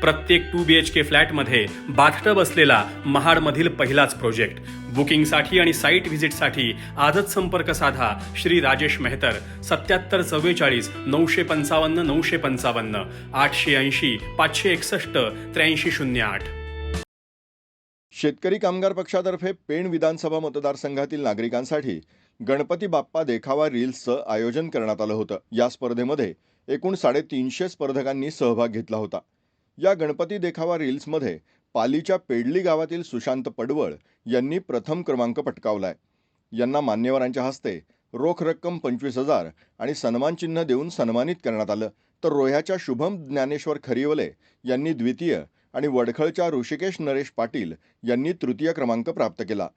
प्रत्येक to B H के फ्लॅटमध्ये bathtub असलेला महाडमधील पहिलाच प्रोजेक्ट बुकिंगसाठी आणि साईट व्हिजिटसाठी आजच संपर्क साधा श्री राजेश मेहतर. सत्याहत्तर चव्वेचाळीस नऊशे पंचावन्न नऊशे पंचावन्न आठशे ऐंशी पाचशे एकसष्ट त्र्याऐंशी शून्य आठ. शेतकरी कामगार पक्षातर्फे पेण विधानसभा मतदारसंघातील नागरिकांसाठी गणपती बाप्पा देखावा रील्सचं आयोजन करण्यात आलं होतं. या स्पर्धेमध्ये एकूण साडेतीनशे स्पर्धकांनी सहभाग घेतला होता. या गणपती देखावा रील्समध्ये पालीच्या पेडली गावातील सुशांत पडवळ यांनी प्रथम क्रमांक पटकावलाय. यांना मान्यवरांच्या हस्ते रोख रक्कम पंचवीस हजार आणि सन्मानचिन्ह देऊन सन्मानित करण्यात आलं. तर रोह्याच्या शुभम ज्ञानेश्वर खरिवले यांनी द्वितीय आणि वडखळच्या ऋषिकेश नरेश पाटील यांनी तृतीय क्रमांक प्राप्त केला.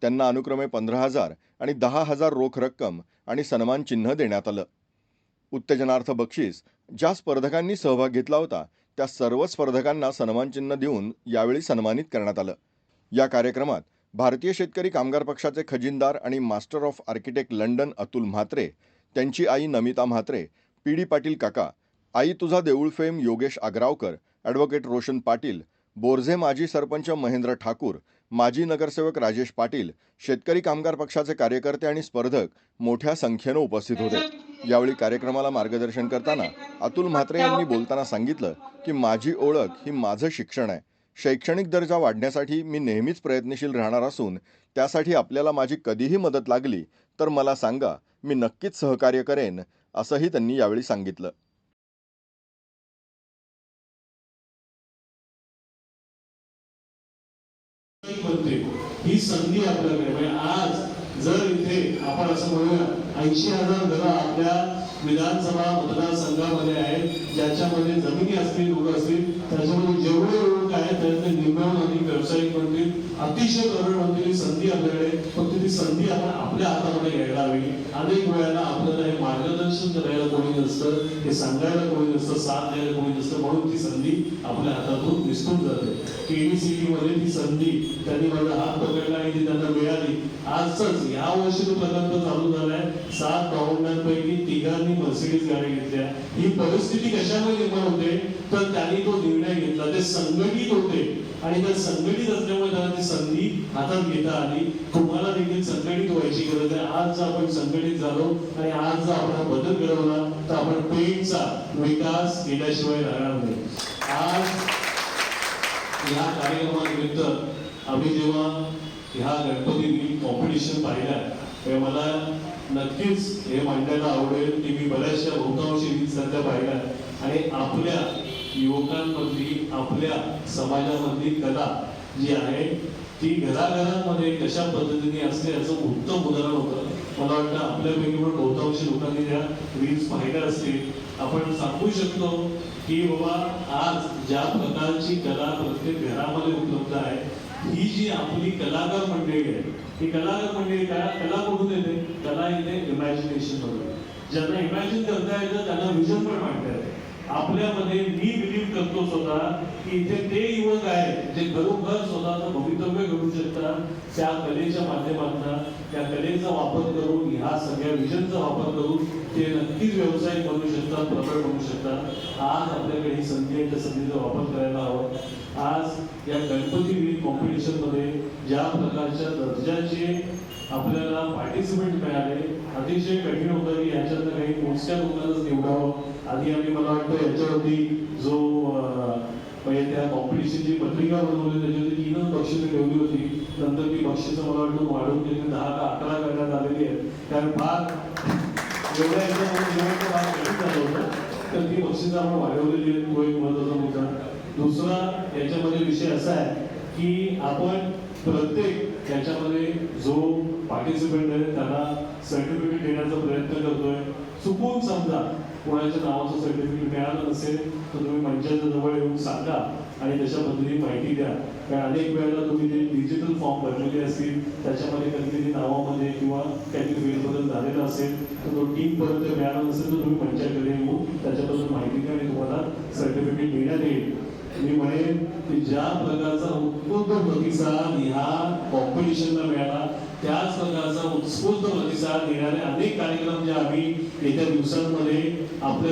त्यांना अनुक्रमे पंधरा हजार आणि दहा हजार रोख रक्कम आणि सन्मानचिन्ह देण्यात आलं. उत्तेजनार्थ बक्षीस ज्या स्पर्धकांनी सहभाग घेतला होता त्या सर्व स्पर्धकांना सन्मानचिन्ह देऊन यावेळी सन्मानित करण्यात आलं. या कार्यक्रमात भारतीय शेतकरी कामगार पक्षाचे खजिनदार आणि master of architect London Atul Mhatre त्यांची आई नमिता म्हात्रे पी डी पाटील काका आई तुझा देऊळ फेम योगेश आग्रावकर ॲडव्होकेट रोशन पाटील बोरझे माजी सरपंच महेंद्र ठाकूर माजी नगरसेवक राजेश पाटील शेतकरी कामगार पक्षाचे कार्यकर्ते आणि स्पर्धक मोठ्या संख्येनं उपस्थित होते. यावेळी कार्यक्रमाला मार्गदर्शन करताना अतुल म्हात्रे यांनी बोलताना सांगितलं की माझी ओळख ही माझं शिक्षण आहे. शैक्षणिक दर्जा वाढण्यासाठी मी नेहमीच प्रयत्नशील राहणार असून त्यासाठी आपल्याला माझी कधीही मदत लागली तर मला सांगा मी नक्कीच सहकार्य करेन असंही त्यांनी यावेळी सांगितलं. ही संधी आपल्याकडे म्हणजे आज जर इथे आपण असं म्हणूया ऐंशी हजार घरं आपल्या विधानसभा मतदारसंघामध्ये आहेत ज्याच्यामध्ये जमिनी असतील लोक असतील त्याच्यामध्ये जेवढे लोक आहेत त्यातले निम्म्याहून अधिक व्यावसायिक बनतील अतिशय करोड म्हणतील संधी आपल्याकडे फक्त ती संधी आपण आपल्या हातामध्ये घ्यायला हवी. अनेक वेळेला आपल्याला हे मार्गदर्शन करायला कोणी नसतं हे सांगायला कोणी नसतं साथ द्यायला कोणी नसतं म्हणून ती संधी आपल्या हातातून निसटून जाते. केडीसीटी मध्ये ती संधी त्यांनी माझा हात पकडला आणि ती त्यांना मिळाली. आजच या वर्षी तो प्रकल्प चालू झालाय. सात भावंडांपैकी तिघांनी त्यांनी मर्सिडीज गाडी घेतल्या ही परिस्थिती कशामुळे निर्माण होते? तर त्यांनी तो निर्णय घेतला. ते संघटित होते. आणि त्या संघटित असल्यामुळे त्यांना ती संधी हातात घेता आली. तुम्हाला देखील संघटित व्हायची गरज आहे. आज जर आपण संघटित झालो आणि आज जर आपण बदल घडवला तर आपण पेठचा विकास केल्याशिवाय राहणार नाही. आज या कार्यक्रमानिमित्त आम्ही जेव्हा ह्या गणपती कॉम्पिटिशन पाहिल्या तेव्हा मला नक्कीच हे मांडायला आवडेल की मी बऱ्याचशा बहुतांशी रीत सध्या पाहिल्या आणि आपल्या युवकांमधली आपल्या समाजामधली कला जी आहे ती घराघरांमध्ये कशा पद्धतीने असते याचं उत्तम उदाहरण होतं. मला वाटतं आपल्यापैकी पण बहुतांशी लोकांनी ज्या रील्स पाहिल्या असतील आपण सांगू शकतो की बाबा आज ज्या प्रकारची कला प्रत्येक घरामध्ये उपलब्ध आहे ही जी आपली कलाकार मंडळी आहे ही कलाकार मंडळी काय कला कुठून येते कला येते इमॅजिनेशन मधून ज्यांना इमॅजिन करता येतं त्यांना विजन पण मांडता येतं आपल्यामध्ये मी करतो स्वतः की इथे ते युवक आहेत जे खरोखर स्वतःचं भवितव्य घडू शकतात त्या कलेच्या माध्यमातून त्या कलेचा वापर करून ह्या सगळ्या विजनचा वापर करून ते नक्कीच व्यवसाय बनू शकतात प्रबळ बनू शकतात. आज आपल्याकडे ही संधी आहे त्या संधीचा वापर करायला हवा. आज या गणपती विविध कॉम्पिटिशनमध्ये ज्या प्रकारच्या दर्जाचे आपल्याला पार्टिसिपेंट मिळाले अतिशय कठीण होतं की याच्यातनं काही मोजक्या लोकांनाच निवडावं. आधी आम्ही मला वाटतं याच्यावरती जो त्या म्हणजे त्या कॉम्पिटिशनची पत्रिका बनवली त्याच्यामध्ये तीनच बक्षिसं ठेवली होती. नंतर ती बक्षिसं मला वाटतं वाढवून त्यांनी दहा का अकरा करण्यात आलेली आहेत. कारण फार एवढ्या होतं तर ती बक्षिसं आपण वाढवलेली आहेत. तो एक महत्त्वाचा मुद्दा. दुसरा याच्यामध्ये विषय असा आहे की आपण प्रत्येक याच्यामध्ये जो पार्टिसिपेंट आहे त्याला सर्टिफिकेट देण्याचा प्रयत्न करतोय. चुकून समजा कोणाच्या नावाचं सर्टिफिकेट मिळालं नसेल तर तुम्ही मंचाच्या जवळ येऊन सांगा आणि त्याच्या पद्धतीने माहिती द्या. कारण अनेक वेळेला तुम्ही जे डिजिटल फॉर्म भरलेले असतील त्याच्यामध्ये कधीतरी नावामध्ये किंवा काहीतरी फेरबदल झालेला असेल तर तो टीम पर्यंत मिळाला नसेल तर तुम्ही मंचाकडे येऊन त्याच्याबद्दल माहिती द्या आणि तुम्हाला सर्टिफिकेट देण्यात येईल. मी म्हणेन की ज्या प्रकारचा उत्स्फूर्त प्रतिसाद ह्या कॉम्पिटिशनला मिळाला त्याच प्रकारचा उत्स्फूर्त प्रतिसाद देणारे अनेक कार्यक्रम जे आम्ही येत्या दिवसांमध्ये आपल्या